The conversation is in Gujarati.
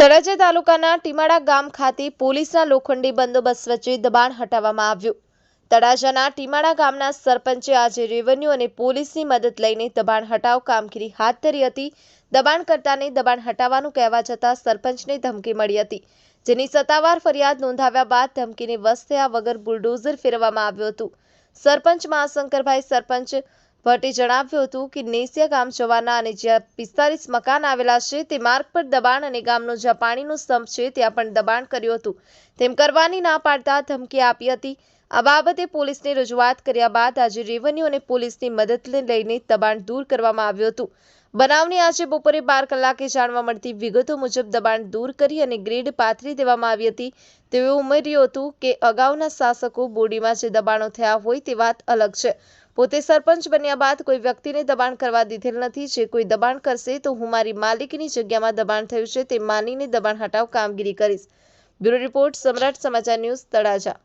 તળાજા તાલુકાના ટીમાડા ગામ ખાતે પોલીસના લોખંડી બંદોબસ્ત વચ્ચે દબાણ હટાવવામાં આવ્યું. તળાજાના ટીમાડા ગામના સરપંચે આજે રેવન્યુ અને પોલીસની મદદ લઈને દબાણ હટાવ કામગીરી હાથ ધરી હતી. દબાણકર્તાને દબાણ હટાવવાનું કહેવા જતાં સરપંચને ધમકી મળી હતી, જેની સત્તાવાર ફરિયાદ નોંધાવ્યા બાદ ધમકીને થયા વગર બુલડોઝર ફેરવવામાં આવ્યું હતું. સરપંચ મહાશંકરભાઈ સરપંચ ભટ્ટે જણાવ્યું હતું કે નેસિયા ગામ જવાના અને જ્યાં પિસ્તાલીસ મકાન આવેલા છે, તે માર્ગ પર દબાણ અને ગામનો જ્યાં પાણીનો સ્તંભ છે, ત્યાં પણ દબાણ કર્યું હતું. તેમ કરવાની ના પાડતા ધમકી આપી હતી. આ બાબતે પોલીસને રજૂઆત કર્યા બાદ આજે રેવન્યુ અને પોલીસની મદદને લઈને દબાણ દૂર કરવામાં આવ્યું હતું. બનાવની આજે બપોરે બાર કલાકે જાણવા મળતી વિગતો મુજબ દબાણ દૂર કરી અને ગ્રેડ પાથરી દેવામાં આવી હતી. તેઓએ ઉમેર્યું હતું કે અગાઉના શાસકો બોડીમાં જે દબાણો થયા હોય તે વાત અલગ છે. પોતે સરપંચ બન્યા બાદ કોઈ વ્યક્તિને દબાણ કરવા દીધેલ નથી. જે કોઈ દબાણ કરશે તો હું મારી માલિકની જગ્યામાં દબાણ થયું છે તે માનીને દબાણ હટાવ કામગીરી કરીશ. બ્યુરો રિપોર્ટ સમ્રાટ સમાચાર ન્યૂઝ તળાજા.